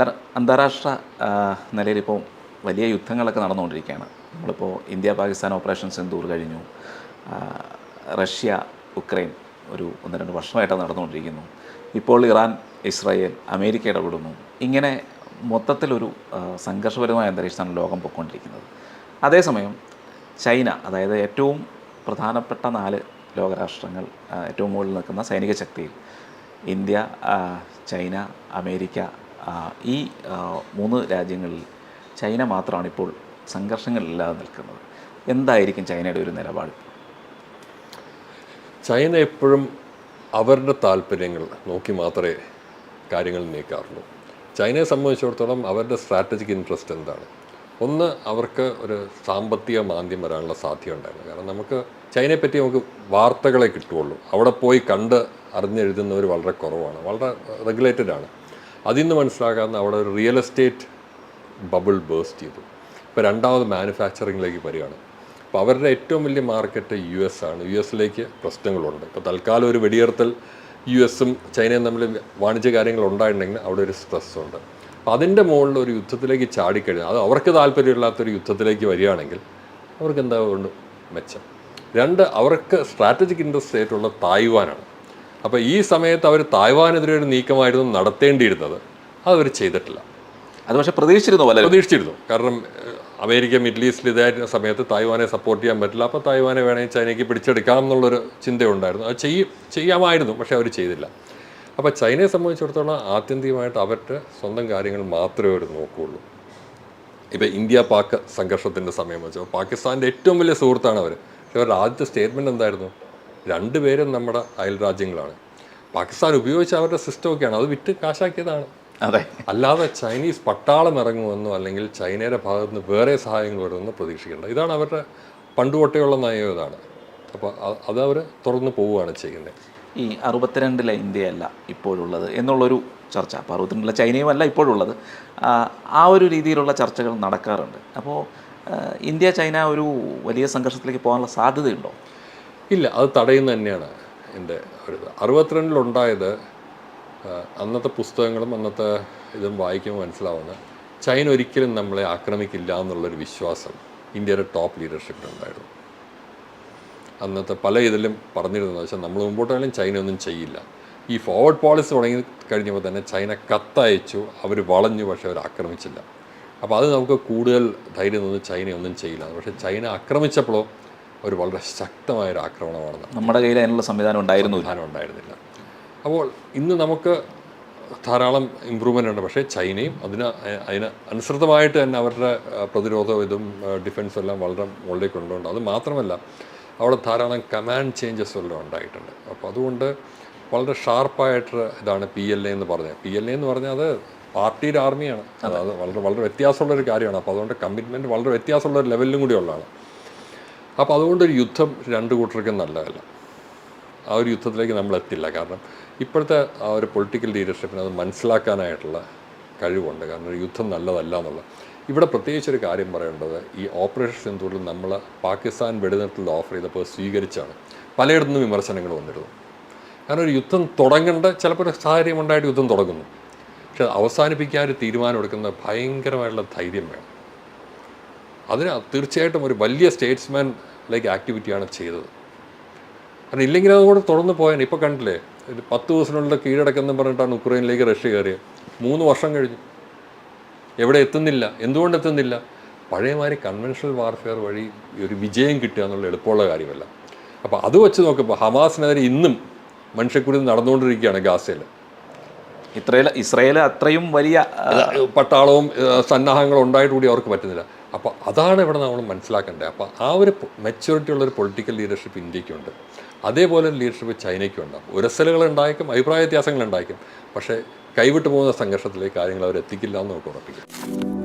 Sir അന്താരാഷ്ട്ര ഇപ്പോൾ വലിയ യുദ്ധങ്ങളൊക്കെ നടന്നുകൊണ്ടിരിക്കുകയാണ്. നമ്മളിപ്പോൾ ഇന്ത്യ പാകിസ്ഥാൻ ഓപ്പറേഷൻ സിന്ദൂർ കഴിഞ്ഞു. റഷ്യ ഉക്രൈൻ ഒരു ഒന്ന് രണ്ട് വർഷമായിട്ട് അത് നടന്നുകൊണ്ടിരിക്കുന്നു. ഇപ്പോൾ ഇറാൻ ഇസ്രായേൽ അമേരിക്ക ഇടപെടുന്നു. ഇങ്ങനെ മൊത്തത്തിലൊരു സംഘർഷപരമായ അന്തരീക്ഷമാണ് ലോകം പൊയ്ക്കൊണ്ടിരിക്കുന്നത്. അതേസമയം ചൈന അതായത് ഏറ്റവും പ്രധാനപ്പെട്ട നാല് ലോകരാഷ്ട്രങ്ങൾ ഏറ്റവും മുകളിൽ നിൽക്കുന്ന സൈനിക ശക്തിയിൽ ഇന്ത്യ ചൈന അമേരിക്ക ഈ മൂന്ന് രാജ്യങ്ങളിൽ ചൈന മാത്രമാണ് ഇപ്പോൾ സംഘർഷങ്ങളില്ലാതെ നിൽക്കുന്നത്. എന്തായിരിക്കും ചൈനയുടെ ഒരു നിലപാട്? ചൈന എപ്പോഴും അവരുടെ താല്പര്യങ്ങൾ നോക്കി മാത്രമേ കാര്യങ്ങൾ നീക്കാറുള്ളൂ. ചൈനയെ സംബന്ധിച്ചിടത്തോളം അവരുടെ സ്ട്രാറ്റജിക് ഇൻട്രസ്റ്റ് എന്താണ്? ഒന്ന് അവർക്ക് ഒരു സാമ്പത്തിക മാന്ദ്യം വരാനുള്ള സാധ്യത ഉണ്ടായിരുന്നു. കാരണം നമുക്ക് ചൈനയെ പറ്റി നമുക്ക് വാർത്തകളെ കിട്ടുകയുള്ളൂ. അവിടെ പോയി കണ്ട് അറിഞ്ഞെഴുതുന്നവർ വളരെ കുറവാണ് വളരെ റെഗുലേറ്റഡ് ആണ്. അതിൽ നിന്ന് മനസ്സിലാക്കാവുന്ന അവിടെ ഒരു റിയൽ എസ്റ്റേറ്റ് ബബിൾ ബേസ്റ്റ് ചെയ്തു. ഇപ്പോൾ രണ്ടാമത് മാനുഫാക്ചറിങ്ങിലേക്ക് വരികയാണ്. അപ്പോൾ അവരുടെ ഏറ്റവും വലിയ മാർക്കറ്റ് യു എസ് ആണ്. യു എസിലേക്ക് പ്രശ്നങ്ങളുണ്ട്. ഇപ്പോൾ തൽക്കാലം ഒരു വെടിയർത്തൽ യു എസും ചൈനയും തമ്മിൽ വാണിജ്യ കാര്യങ്ങൾ ഉണ്ടായിട്ടുണ്ടെങ്കിൽ അവിടെ ഒരു സ്ട്രെസ് ഉണ്ട്. അപ്പോൾ അതിന്റെ മുകളിൽ ഒരു യുദ്ധത്തിലേക്ക് ചാടിക്കഴിഞ്ഞാൽ അത് അവർക്ക് താല്പര്യമില്ലാത്തൊരു യുദ്ധത്തിലേക്ക് വരികയാണെങ്കിൽ അവർക്ക് എന്താ കൊണ്ട് മെച്ചം? രണ്ട് അവർക്ക് സ്ട്രാറ്റജിക് ഇൻട്രസ്റ്റ് ആയിട്ടുള്ള തായ്വാനാണ്. അപ്പോൾ ഈ സമയത്ത് അവർ തായ്വാനെതിരെ ഒരു നീക്കമായിരുന്നു നടത്തേണ്ടിയിരുന്നത്. അതവർ ചെയ്തിട്ടില്ല. അത് പക്ഷേ പ്രതീക്ഷിച്ചിരുന്നു പലരും. പ്രതീക്ഷിച്ചിരുന്നു. കാരണം അമേരിക്ക മിഡിൽ ഈസ്റ്റിൽ ഇതായിരുന്ന സമയത്ത് തായ്വാനെ സപ്പോർട്ട് ചെയ്യാൻ പറ്റില്ല. അപ്പോൾ തായ്വാനെ വേണമെങ്കിൽ ചൈനയ്ക്ക് പിടിച്ചെടുക്കാം എന്നുള്ളൊരു ചിന്തയുണ്ടായിരുന്നു. അത് ചെയ്യും ചെയ്യാമായിരുന്നു പക്ഷേ അവർ ചെയ്തില്ല. അപ്പോൾ ചൈനയെ സംബന്ധിച്ചിടത്തോളം ആത്യന്തികമായിട്ട് അവരുടെ സ്വന്തം കാര്യങ്ങൾ മാത്രമേ അവർ നോക്കുകയുള്ളൂ ഇപ്പോൾ ഇന്ത്യ പാക് സംഘർഷത്തിന്റെ സമയം വെച്ചോ. പാകിസ്ഥാന്റെ ഏറ്റവും വലിയ സുഹൃത്താണ് അവർ പക്ഷേ അവരുടെ ആദ്യത്തെ സ്റ്റേറ്റ്മെന്റ് എന്തായിരുന്നു? രണ്ടുപേരും നമ്മുടെ അയൽ രാജ്യങ്ങളാണ്. പാകിസ്ഥാൻ ഉപയോഗിച്ച അവരുടെ സിസ്റ്റമൊക്കെയാണ്. അത് വിറ്റ് കാശാക്കിയതാണ്. അതെ. അല്ലാതെ ചൈനീസ് പട്ടാളം ഇറങ്ങുമെന്നോ അല്ലെങ്കിൽ ചൈനയുടെ ഭാഗത്ത് നിന്ന് വേറെ സഹായങ്ങൾ വരുമെന്നോ പ്രതീക്ഷിക്കേണ്ട. ഇതാണ് അവരുടെ പണ്ട് തൊട്ടേയുള്ള നയം ഇതാണ്. അപ്പോൾ അത് അവർ തുറന്നു പോവുകയാണ് ചെയ്യുന്നത്. ഈ അറുപത്തിരണ്ടിലെ ഇന്ത്യയല്ല ഇപ്പോഴുള്ളത് എന്നുള്ളൊരു ചർച്ച. അപ്പോൾ അറുപത്തിരണ്ടിലെ ചൈനയുമല്ല ഇപ്പോഴുള്ളത്. ആ ഒരു രീതിയിലുള്ള ചർച്ചകൾ നടക്കാറുണ്ട്. അപ്പോൾ ഇന്ത്യ ചൈന ഒരു വലിയ സംഘർഷത്തിലേക്ക് പോകാനുള്ള സാധ്യതയുണ്ടോ? ഇല്ല അത് തടയുന്ന തന്നെയാണ് എന്റെ ഒരു ഇത്. അറുപത്തിരണ്ടിലുണ്ടായത് അന്നത്തെ പുസ്തകങ്ങളും അന്നത്തെ ഇതും വായിക്കുമ്പോൾ മനസ്സിലാവുന്നത് ചൈന ഒരിക്കലും നമ്മളെ ആക്രമിക്കില്ല എന്നുള്ളൊരു വിശ്വാസം ഇന്ത്യയുടെ ടോപ്പ് ലീഡർഷിപ്പിനുണ്ടായിരുന്നു അന്നത്തെ പല ഇതിലും പറഞ്ഞിരുന്നത് വെച്ചാൽ നമ്മൾ മുമ്പോട്ടായാലും ചൈന ഒന്നും ചെയ്യില്ല. ഈ ഫോർവേഡ് പോളിസി തുടങ്ങി കഴിഞ്ഞപ്പോൾ തന്നെ ചൈന കത്തയച്ചു അവർ വളഞ്ഞു പക്ഷെ അവർ ആക്രമിച്ചില്ല. അപ്പോൾ അത് നമുക്ക് കൂടുതൽ ധൈര്യം നിന്ന് ചൈന ഒന്നും ചെയ്യില്ല. പക്ഷേ ചൈന ആക്രമിച്ചപ്പോഴോ ഒരു വളരെ ശക്തമായൊരു ആക്രമണമാണെന്ന് നമ്മുടെ കയ്യിൽ അതിനുള്ള സംവിധാനം ഉണ്ടായിരുന്നു. സംവിധാനം ഉണ്ടായിരുന്നില്ല. അപ്പോൾ ഇന്ന് നമുക്ക് ധാരാളം ഇമ്പ്രൂവ്മെന്റ് ഉണ്ട്. പക്ഷേ ചൈനയും അതിന് അതിന് അനുസൃതമായിട്ട് തന്നെ അവരുടെ പ്രതിരോധം പ്രതിരോധവും ഇതും ഡിഫൻസും എല്ലാം വളരെ മുകളിലേക്ക് കൊണ്ടുണ്ട് അത് മാത്രമല്ല അവിടെ ധാരാളം കമാൻഡ് ചേഞ്ചസ് എല്ലാം ഉണ്ടായിട്ടുണ്ട്. അപ്പോൾ അതുകൊണ്ട് വളരെ ഷാർപ്പായിട്ട് ഇതാണ് പി എൽ എ എന്ന് പറഞ്ഞത്. പി എൽ എ എന്ന് പറഞ്ഞാൽ അത് പാർട്ടിയുടെ ആർമിയാണ് അത്. വളരെ വളരെ വ്യത്യാസമുള്ളൊരു കാര്യമാണ്. അപ്പോൾ അതുകൊണ്ട് കമ്മിറ്റ്മെന്റ് വളരെ വ്യത്യാസമുള്ള ഒരു ലെവലിലും കൂടി ഉള്ളതാണ്. അപ്പോൾ അതുകൊണ്ട് ഒരു യുദ്ധം രണ്ട് കൂട്ടർക്കും നല്ലതല്ല. ആ ഒരു യുദ്ധത്തിലേക്ക് നമ്മൾ എത്തില്ല. കാരണം ഇപ്പോഴത്തെ ആ ഒരു പൊളിറ്റിക്കൽ ലീഡർഷിപ്പിന് അത് മനസ്സിലാക്കാനായിട്ടുള്ള കഴിവുണ്ട്. കാരണം യുദ്ധം നല്ലതല്ല എന്നുള്ളത് ഇവിടെ പ്രത്യേകിച്ച് ഒരു കാര്യം പറയേണ്ടത് ഈ ഓപ്പറേഷൻ സിന്ധൂരിൽ നമ്മൾ പാകിസ്ഥാൻ വെടിനിർത്തൽ ഓഫർ ചെയ്തപ്പോൾ സ്വീകരിച്ചാണ്. പലയിടത്തുനിന്നും വിമർശനങ്ങൾ വന്നിരുന്നു. കാരണം ഒരു യുദ്ധം തുടങ്ങേണ്ട ചിലപ്പോൾ ഒരു സാഹചര്യം ഉണ്ടായിട്ട് യുദ്ധം തുടങ്ങുന്നു. പക്ഷെ അവസാനിപ്പിക്കാൻ ഒരു തീരുമാനം എടുക്കുന്ന ഭയങ്കരമായിട്ടുള്ള ധൈര്യം വേണം. അതിന് തീർച്ചയായിട്ടും ഒരു വലിയ സ്റ്റേറ്റ്സ്മാൻ ലൈക്ക് ആക്ടിവിറ്റിയാണ് ചെയ്തത്. കാരണം ഇല്ലെങ്കിൽ അതുകൂടെ തുറന്നു പോയാൽ ഇപ്പോൾ കണ്ടില്ലേ ഒരു പത്ത് ദിവസത്തിനുള്ളിൽ കീഴടക്കെന്നും പറഞ്ഞിട്ടാണ് ഉക്രൈനിലേക്ക് റഷ്യ കയറിയത് മൂന്ന് വർഷം കഴിഞ്ഞു. എവിടെ എത്തുന്നില്ല എന്തുകൊണ്ട് എത്തുന്നില്ല? പഴയമാതിരി കൺവെൻഷണൽ വാർഫെയർ വഴി ഒരു വിജയം കിട്ടുക എന്നുള്ള എളുപ്പമുള്ള കാര്യമല്ല. അപ്പോൾ അത് വെച്ച് നോക്കുമ്പോൾ ഹമാസിനെതിരെ ഇന്നും മനുഷ്യക്കുരുന്ന് നടന്നുകൊണ്ടിരിക്കുകയാണ് ഗാസയിൽ ഇത്രയേൽ ഇസ്രയേൽ അത്രയും വലിയ പട്ടാളവും സന്നാഹങ്ങളും ഉണ്ടായിട്ട് കൂടി അവർക്ക് പറ്റുന്നില്ല. അപ്പോൾ അതാണ് ഇവിടെ നമ്മൾ മനസ്സിലാക്കേണ്ടത്. അപ്പോൾ ആ ഒരു മെച്യൂരിറ്റി ഉള്ളൊരു പൊളിറ്റിക്കൽ ലീഡർഷിപ്പ് ഇന്ത്യക്കുണ്ട് അതേപോലെ ലീഡർഷിപ്പ് ചൈനയ്ക്കും ഉണ്ടാകും ഉരസലുകൾ ഉണ്ടായേക്കും അഭിപ്രായ വ്യത്യാസങ്ങൾ ഉണ്ടായേക്കും പക്ഷേ കൈവിട്ടു പോകുന്ന സംഘർഷത്തിലേക്ക് കാര്യങ്ങൾ അവർ എത്തിക്കില്ല എന്ന് നമുക്ക് ഉറപ്പിക്കാം.